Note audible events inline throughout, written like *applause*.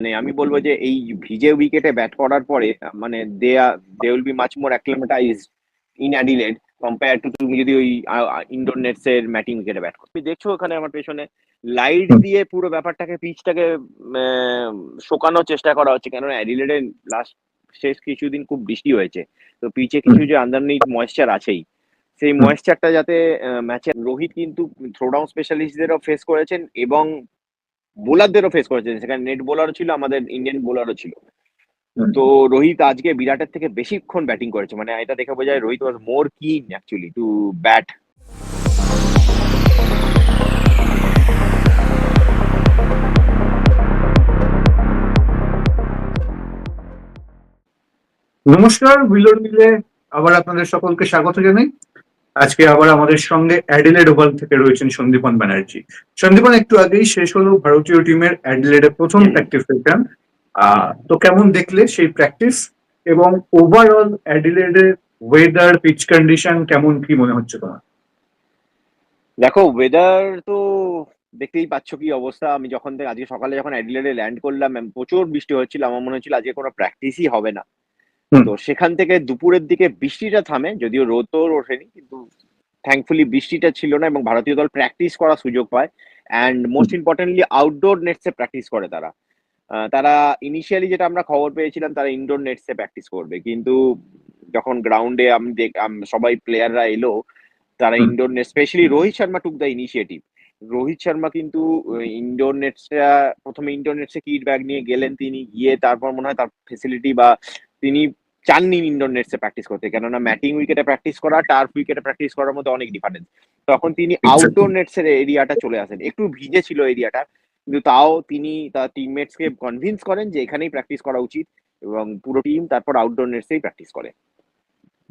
মানে আমি বলব যে এই ভিজে উইকেটে ব্যাট করার পরে মানে they they will be much more acclimatise in Adelaide compare to তুমি যদি ওই ইন্ডোর নেটস এর ম্যাটিং উইকেটে ব্যাট করো। তুমি দেখছ ওখানে আমার পেছনে লাইট দিয়ে পুরো ব্যাপারটাকে পিচটাকে শোকানোর চেষ্টা করা হচ্ছে। কেননা অ্যাডিলেডে লাস্ট শেষ কিছুদিন খুব বৃষ্টি হয়েছে। তো পিচে কিছু যে আন্ডারনিট ময়েশ্চার আছেই। সেই ময়েশ্চারটা যাতে ম্যাচে রোহিত কিন্তু থ্রোডাউন স্পেশালিস্টদেরও ফেস করেছেন এবং বোলারদেরও ফেস করেছেন। সেখানে নেট বোলারও ছিল আমাদের ইন্ডিয়ান বোলারও ছিল। তো রোহিত আজকে বিরাটের থেকে বেশিক্ষণ ব্যাটিং করেছে। মানে এটা দেখে বোঝা যায় Rohit was more keen actually to bat নমস্কার বিলোর মিলে আবার আপনাদের সকলকে স্বাগত জানাই। আজকে আবার আমাদের সঙ্গে অ্যাডিলেড ওভাল থেকে রয়েছেন সন্দীপন ব্যানার্জি। সন্দীপন একটু আগেই শেষ হলো ভারতীয় টিমের অ্যাডিলেডের প্রথম প্র্যাকটিস সেশন তো কেমন দেখলে সেই প্র্যাকটিস এবং ওভারঅল অ্যাডিলেডের ওয়েদার পিচ কন্ডিশন কেমন কি মনে হচ্ছে তোমার? দেখো ওয়েদার তো দেখতেই পাচ্ছ কি অবস্থা। আমি যখন থেকে আজকে সকালে যখন অ্যাডিলেডে ল্যান্ড করলাম প্রচুর বৃষ্টি হচ্ছিল আমার মনে হচ্ছিল আজকে কোনো প্র্যাকটিসই হবে না। তো সেখান থেকে দুপুরের দিকে বৃষ্টিটা থামে যদিও রোদ তো ওঠেনি কিন্তু থ্যাঙ্কফুলি বৃষ্টিটা ছিল না এবং ভারতীয় দল প্র্যাকটিস করার সুযোগ পায় অ্যান্ড মোস্ট ইম্পর্টেন্টলি আউটডোর নেটসে প্র্যাকটিস করে তারা। তারা ইনিশিয়ালি যেটা আমরা খবর পেয়েছিলাম তারা ইনডোর নেটসে প্র্যাকটিস করবে কিন্তু যখন গ্রাউন্ডে আমি দেখ সবাই প্লেয়াররা এলো তারা indoor net specially Rohit Sharma took the initiative Rohit Sharma কিন্তু ইনডোর নেটসটা প্রথমে ইনডোর নেটসে কিট ব্যাগ নিয়ে গেলেন তিনি গিয়ে তারপর মনে হয় তার ফেসিলিটি বা তিনি চাননি ইনডোর নেটসে প্র্যাকটিস করতে কেননা ম্যাটিং উইকেটে প্র্যাকটিস করা টার্ফ উইকেটে প্র্যাকটিস করার মধ্যে অনেক ডিফারেন্স তখন তিনি আউটডোর নেটসের এরিয়াটা চলে আসেন। একটু ভিজে ছিল এরিয়াটা কিন্তু তাও তিনি তার টিমমেটসকে কনভিন্স করেন যে এখানেই প্র্যাকটিস করা উচিত এবং পুরো টিম তারপর আউটডোর নেটসেই প্র্যাকটিস করে।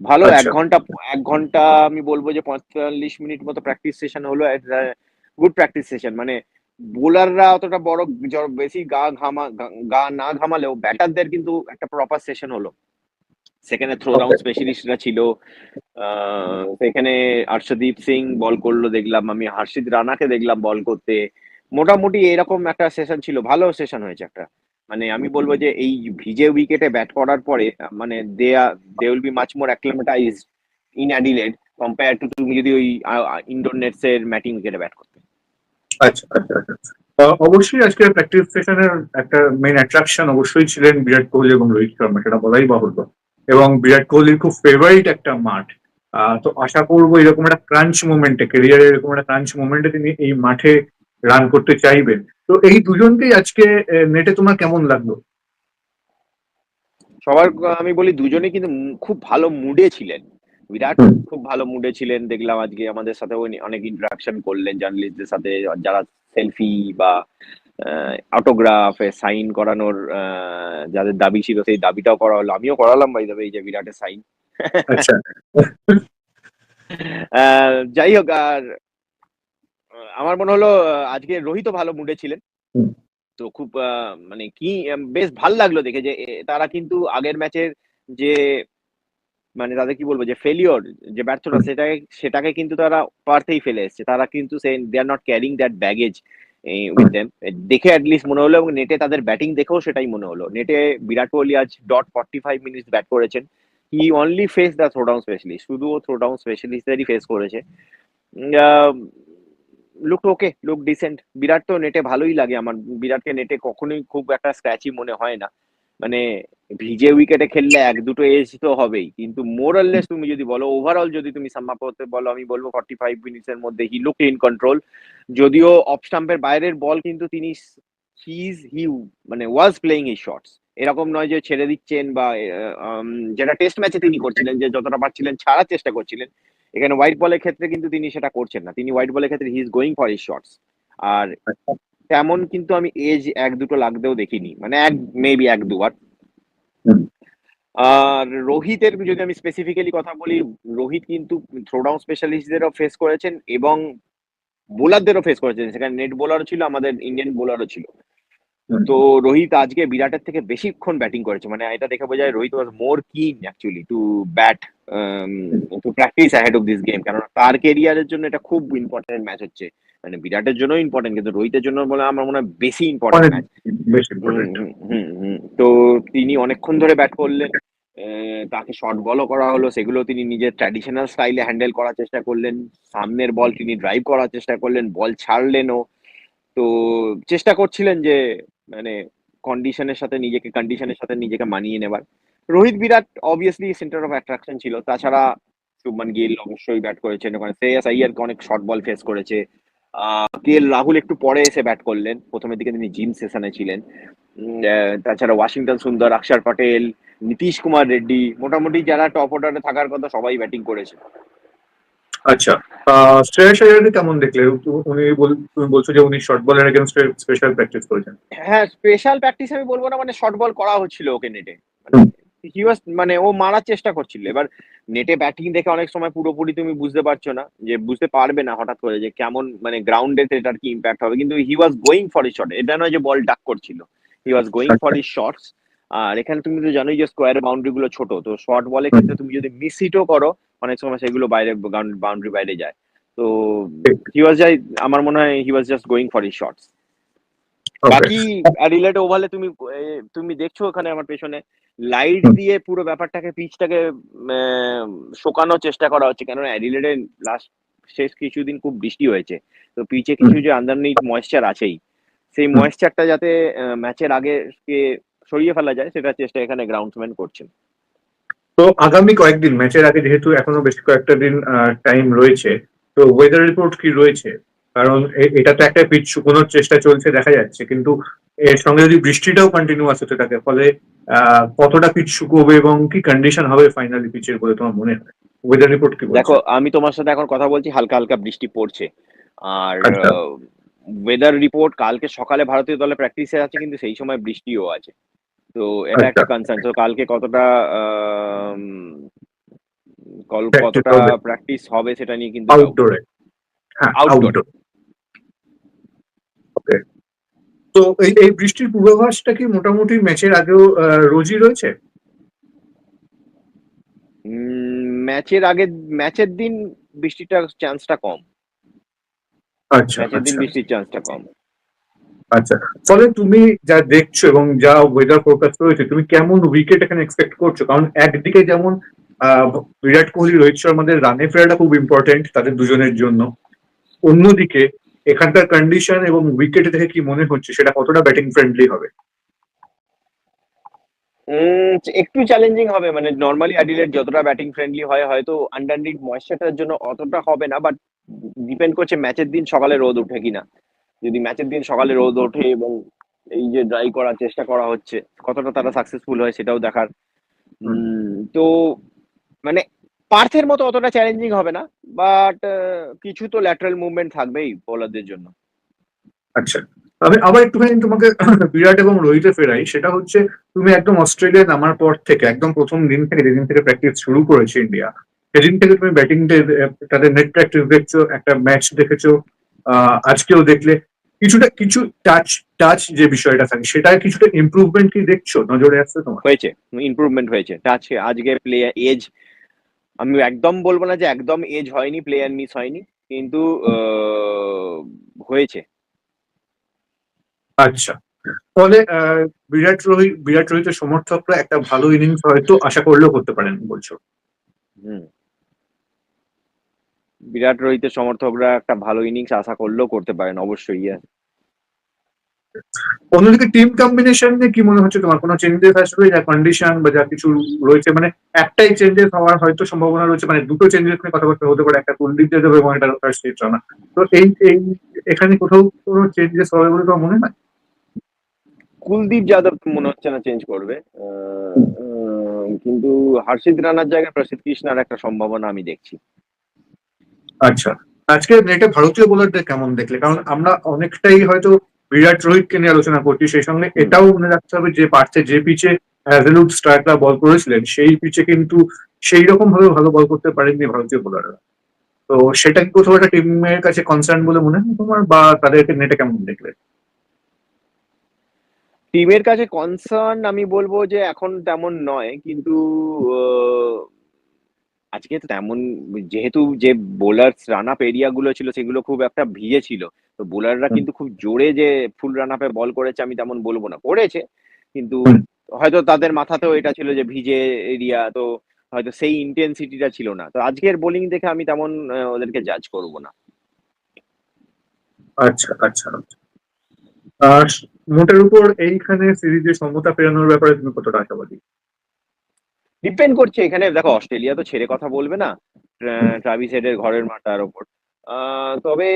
ভালো এক ঘণ্টা এক ঘণ্টা আমি বলব যে পঁয়তাল্লিশ মিনিট মতো প্র্যাকটিস সেশন হলো গুড প্র্যাকটিস সেশন মানে বোলাররা অতটা বড় বেশি গা ঘামা গা না ঘামালেও ব্যাটারদের কিন্তু একটা প্রপার সেশন হলো। সেখানে থ্রো রাউন্ড স্পেশালিস্টরা ছিল। সেখানে হর্ষদীপ সিং বল করল দেখলাম আমি। হর্ষিত রানাকে দেখলাম বল করতে। মোটামুটি এরকম একটা সেশন ছিল। ভালো সেশন হয়েছে একটা। মানে আমি বলব যে এই ভিজে উইকেটে ব্যাট করার পরে মানে they they will be much more acclimatise in Adelaide compare to তুমি যদি ওই ইনডোর নেটস এর ম্যাটিং উইকেটে ব্যাট করতে। আচ্ছা আচ্ছা আচ্ছা। অবশ্যই আজকের প্র্যাকটিস সেশনের একটা মেইন অ্যাট্রাকশন অবশ্যই ছিলেন বিরাট কোহলি এবং রোহিত শর্মা, সেটা বলাই বাহুল্য। এবং বিরাট কোহলির খুব ফেভারিট একটা মাঠ। তো আশা করব এরকম একটা ক্রাঞ্চ মুভমেন্টে কেরিয়ারে এরকম একটা ক্রাঞ্চ মুভমেন্টে তিনি এই মাঠে রান করতে চাইবেন। তো এই দুজনকেই আজকে নেটে তোমার কেমন লাগল? সবার, আমি বলি দুজনে কিন্তু খুব ভালো মুডে ছিলেন। বিরাট খুব ভালো মুডে ছিলেন। দেখলাম আজকে আমাদের সাথে অনেক ইন্টারাকশন করলেন জার্নালিস্টদের সাথে। যারা সেলফি বা অটোগ্রাফে সাইন করানোর যাদের দাবি ছিল সেই দাবিটাও করা হলো আমিও করালাম ভাই তবে এই যে বিরাটের সাইন আচ্ছা। *laughs* যাই হোক আর আমার মনে হলো আজকে রোহিত ভালো মুডে ছিলেন। তো খুব মানে কি বেশ ভালো লাগল দেখে যে তারা কিন্তু আগের ম্যাচের যে মানে তাদের কি বলব যে ফেলিওর যে ব্যর্থতা, সেটাকে সেটাকে কিন্তু তারা পারতেই ফেলে এসছে। তারা কিন্তু সে they are not carrying that baggage with দেখে অ্যাটলিস্ট মনে হলো এবং নেটে তাদের ব্যাটিং দেখেও সেটাই মনে হলো। নেটে বিরাট কোহলি আজ dot forty five minutes bat করেছেন। He only face the throwdown specialist শুধু ও থ্রোডাউন স্পেশালিস্টদেরই ফেস করেছে। Look okay look decent Virat তো নেটে ভালোই লাগে। আমার, বিরাটকে নেটে কখনোই খুব একটা স্ক্র্যাচি মনে হয় না। মানে ভিজে উইকেটে খেললে এক দুটো এজ তো হবেই। কিন্তু মোরাললেস তুমি যদি বলো ওভারঅল যদি তুমি সাম্মা করতে বলো, আমি বলব ফর্টি ফাইভ মিনিটস এর মধ্যে হি লুক ইন কন্ট্রোল যদিও অফ স্টাম্পের বাইরের বল কিন্তু তিনি হিজ হিউ মানে ওয়াজ প্লেইং এই শর্টস এরকম নয় যে ছেড়ে দিচ্ছেন বা যেটা টেস্ট ম্যাচে তিনি করছিলেন, যে যতটা পারছিলেন ছাড়ার চেষ্টা করছিলেন। এখানে হোয়াইট বলের ক্ষেত্রে কিন্তু তিনি সেটা করছেন না। তিনি হোয়াইট বলের ক্ষেত্রে he is going for his shots আর তেমন কিন্তু আমি এজ এক দুটো লাগতেও দেখিনি। মানে এক মেবি এক দুবার। আর রোহিতের যদি আমি স্পেসিফিক্যালি কথা বলি রোহিত কিন্তু থ্রোডাউন স্পেশালিস্টদেরও ফেস করেছেন এবং বোলারদেরও ফেস করেছেন। সেখানে নেট বোলারও ছিল আমাদের ইন্ডিয়ান বোলারও ছিল। তো রোহিত আজকে বিরাটের থেকে বেশিক্ষণ ব্যাটিং করেছে। মানে এটা দেখে বোঝা যায় Rohit was more keen actually to bat to practice ahead of this game কেননা তার কেরিয়ারের জন্য এটা খুব ইম্পর্টেন্ট ম্যাচ হচ্ছে। মানে বিরাটের জন্য ইম্পর্টেন্ট কিন্তু রোহিতের জন্য বলে আমার মনে হয় বেশি ইম্পর্টেন্ট। তো তিনি অনেকক্ষণ ধরে ব্যাট করলেন তাকে শর্ট বলও করা হলো সেগুলো তিনি নিজের ট্র্যাডিশনাল স্টাইলে হ্যান্ডেল করার চেষ্টা করলেন সামনের বল তিনি ড্রাইভ করার চেষ্টা করলেন বল ছাড়লেনও। তো চেষ্টা করছিলেন যে মানে কন্ডিশনের সাথে নিজেকে কন্ডিশনের সাথে নিজেকে মানিয়ে নেবার। Rohit Virat obviously centre of attraction ছিল তাছাড়া শুভমান গিল অবশ্যই ব্যাট করেছেন ওখানে শ্রেয়াস আইয়ারকে অনেক শর্ট বল ফেস করেছে। কে এল রাহুল একটু পরে এসে ব্যাট করলেন। প্রথমের দিকে তিনি জিম সেশনে ছিলেন। তাছাড়া ওয়াশিংটন সুন্দর অক্ষর পটেল নীতিশ কুমার রেড্ডি মোটামুটি যারা টপ অর্ডারে থাকার কথা সবাই ব্যাটিং করেছে। আচ্ছা শ্রেয়াস আইয়ারকে কেমন দেখলে? উনি বল- তুমি বলছো যে উনি শর্ট বলের এগেনস্টে স্পেশাল প্র্যাকটিস করেছেন। হ্যাঁ স্পেশাল প্র্যাকটিস আমি বলব না মানে শর্ট বল করা হচ্ছিল ওকে নেটে। হি ওয়াজ মানে ও মারার চেষ্টা করছিল। এবার নেটে ব্যাটিং দেখে অনেক সময় পুরোপুরি তুমি বুঝতে পারছ না, যে বুঝতে পারবে না হঠাৎ করে যে কেমন মানে গ্রাউন্ডে এটার কি ইম্প্যাক্ট হবে। কিন্তু he was going for the shot এটা নয় যে বল ডাক করছিল। He was going for the shots আর এখানে তুমি তো জানোই যে স্কোয়ার বাউন্ডারি গুলো ছোট, তো শর্ট বলের ক্ষেত্রে তুমি যদি মিস হিটও করো, অনেক সময় সেগুলো বাইরে বাউন্ডারি বাইরে যায়। তো হি ওয়াজ যাই আমার মনে হয় he was just going for the shots বাকি অ্যাডিলেড ওভালে তুমি তুমি দেখছ ওখানে আমার পেছনে? লাইট দিয়ে পুরো ব্যাপারটাকে পিচটাকে শোকানোর চেষ্টা করা হচ্ছে। কেননা অ্যাডিলেডে লাস্ট শেষ কিছুদিন খুব বৃষ্টি হয়েছে। তো পিচে কিছু যে আন্ডারনিট ময়েশ্চার আছেই সেই ময়েশ্চারটা যাতে ম্যাচের আগে কে সরিয়ে ফেলা যায় সেটা চেষ্টা এখানে গ্রাউন্ডসম্যান করছেন। তো আগামী কয়েকদিন ম্যাচের আগে যেহেতু এখনও বেশ কয়েকটা দিন টাইম রয়েছে তো ওয়েদার রিপোর্ট কি রয়েছে? কারণ এটা তো একটা পিচ শুকোনোর চেষ্টা চলছে দেখা যাচ্ছে। কিন্তু এর সঙ্গে যদি বৃষ্টিটাও কন্টিনিউয়াস হতে থাকে ফলে কতটা পিচ শুকোবে এবং কি কন্ডিশন হবে ফাইনালি পিচের বলে তোমার মনে হয়? ওয়েদার রিপোর্ট কি দেখো আমি তোমার সাথে এখন কথা বলছি হালকা হালকা বৃষ্টি পড়ছে। আর আচ্ছা। ওয়েদার রিপোর্ট কালকে সকালে ভারতীয় দলে প্র্যাকটিসে আছে কিন্তু সেই সময় বৃষ্টিও আছে। তো এটা একটা আচ্ছা। কনসার্ন তো কালকে কতটা কতটা প্র্যাকটিস হবে সেটা নিয়ে কিন্তু আউটডোরে হ্যাঁ. আউটডোর ওকে তো এই এই বৃষ্টির পূর্বাভাসটা কি মোটামুটি ম্যাচের আগেও রোজই রয়েছে? ম্যাচের আগে ম্যাচের দিন বৃষ্টিটার চান্সটা কম। আচ্ছা ম্যাচের দিন আচ্ছা। বৃষ্টির চান্সটা কম। আচ্ছা ফলে তুমি যা দেখছ এবং যা ওয়েদার ফোরকাস্ট রয়েছে তুমি কেমন উইকেট এখানে এক্সপেক্ট করছ? কারণ একদিকে যেমন আহ, বিরাট কোহলি রোহিত শর্মাদের রানে ফেরাটা খুব ইম্পর্টেন্ট তাদের দুজনের জন্য। অন্যদিকে এখানকার কন্ডিশন এবং উইকেট দেখে কি মনে হচ্ছে সেটা কতটা ব্যাটিং ফ্রেন্ডলি হবে? একটু চ্যালেঞ্জিং হবে মানে নর্মালি অ্যাডিলেট যতটা ব্যাটিং ফ্রেন্ডলি হয় হয়তো আন্ডারনিট ময়েশ্চারটার জন্য অতটা হবে না বাট ডিপেন্ড করছে ম্যাচের দিন সকালে রোদ ওঠে কিনা। যদি ম্যাচের দিন সকালে রোদ ওঠে এবং এই যে ড্রাই করার চেষ্টা করা হচ্ছে কতটা তারা সাকসেসফুল হয় সেটাও দেখার। তো মানে পার্থের মতো অতটা চ্যালেঞ্জিং হবে না। বাট কিছু তো ল্যাটারাল মুভমেন্ট থাকবেই বোলারদের জন্য। আচ্ছা। আমি আবার একটুখানি তোমাকে *coughs* বিরাট এবং রোহিতে ফেরাই। সেটা হচ্ছে তুমি একদম অস্ট্রেলিয়া নামার পর থেকে একদম প্রথম দিন থেকে যেদিন থেকে প্র্যাকটিস শুরু করেছে ইন্ডিয়া সেদিন থেকে তুমি ব্যাটিং তাদের নেট প্র্যাকটিস দেখছ একটা ম্যাচ দেখেছ আজকেও দেখলে। কিছুটা কিছু টাচ টাচ যে বিষয়টা থাকে সেটা কিছুটা ইমপ্রুভমেন্ট কি দেখছ? নজরে আসছে তোমার? হয়েছে। ইমপ্রুভমেন্ট হয়েছে। টাচ আজকে প্লেয়ার এজ আমি একদম বলব না যে একদম এজ হয়নি প্লেয়ার মিস হয়নি কিন্তু হয়েছে। আচ্ছা। আহ, বিরাট রোহিত বিরাট রোহিতের সমর্থকরা একটা ভালো ইনিংস হয়তো আশা করলেও করতে পারেন বলছো? হুম। বিরাট রোহিতের সমর্থকরা একটা ভালো ইনিংস আশা করলেও করতে পারেন অবশ্যই. অন্যদিকে টিম কম্বিনেশন নিয়ে কি মনে হচ্ছে তোমার? কোনো চেঞ্জেস আসবে যা কন্ডিশন বা যা কিছু রয়েছে? মানে একটাই চেঞ্জেস হওয়ার হয়তো সম্ভাবনা রয়েছে মানে দুটো চেঞ্জেস নিয়ে কথা বলতে হতে পারে একটা কুলদীপ যাদব এবং একটা রানা তো এই এই এখানে কোথাও কোনো চেঞ্জেস হবে বলে তোমার মনে হয়? কুলদীপ যাদব মনে হচ্ছে না চেঞ্জ করবে। কিন্তু হর্ষিত রানার জায়গায় প্রসিদ্ধ কৃষ্ণার একটা সম্ভাবনা আমি দেখছি। আচ্ছা। আজকে নেটে ভারতীয় বোলারদের কেমন দেখলে? কারণ আমরা অনেকটাই হয়তো বিরাট রোহিতকে নিয়ে আলোচনা করছি, সেই সঙ্গে এটাও মনে রাখতে হবে যে পার্থে যে পিচে হ্যাজেলউড স্ট্রাইকরা বল করেছিলেন, সেই পিচে কিন্তু সেই রকম ভাবে ভালো বল করতে পারেননি ভারতীয় বোলাররা তো সেটা কি কোথাও একটা টিমের কাছে কনসার্ন বলে মনে হয় তোমার, বা তাদেরকে নেটে কেমন দেখলে? টিমের কাছে কনসার্ন আমি বলব যে এখন তেমন নয়, কিন্তু আজকে তেমন, যেহেতু যে বোলার রান আপ এরিয়া গুলো ছিল, সেগুলো খুব একটা ভিজে ছিল। তো বোলাররা কিন্তু খুব জোরে যে ফুল রান আপে বল করেছে আমি তেমন বলব না করেছে কিন্তু হয়তো তাদের মাথাতেও এটা ছিল যে ভিজে এরিয়া তো হয়তো সেই ইন্টেন্সিটিটা ছিল না। তো আজকের বোলিং দেখে আমি তেমন ওদেরকে জাজ করব না। আচ্ছা আচ্ছা আচ্ছা। আর মোটের উপর এইখানে সিরিজে সমতা ফেরানোর ব্যাপারে তুমি কতটা আশাবাদী? ডিপেন্ড করছে এখানে দেখো অস্ট্রেলিয়া তো ছেড়ে কথা বলবে না ট্রা- ট্রাভিস হেডের ঘরের মাটার ওপর তবে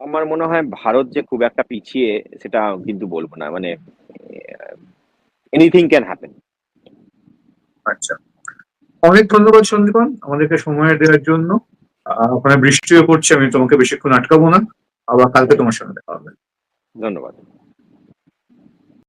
আমার মনে হয় ভারত যে খুব একটা পিছিয়ে সেটা কিন্তু বলব না। মানে এনিথিং ক্যান হ্যাপেন আচ্ছা। অনেক ধন্যবাদ সন্দীপন আমাদেরকে সময় দেওয়ার জন্য। ওখানে বৃষ্টিও পড়ছে আমি তোমাকে বেশিক্ষণ আটকাবো না। আবার কালকে তোমার সঙ্গে দেখা হবে। ধন্যবাদ।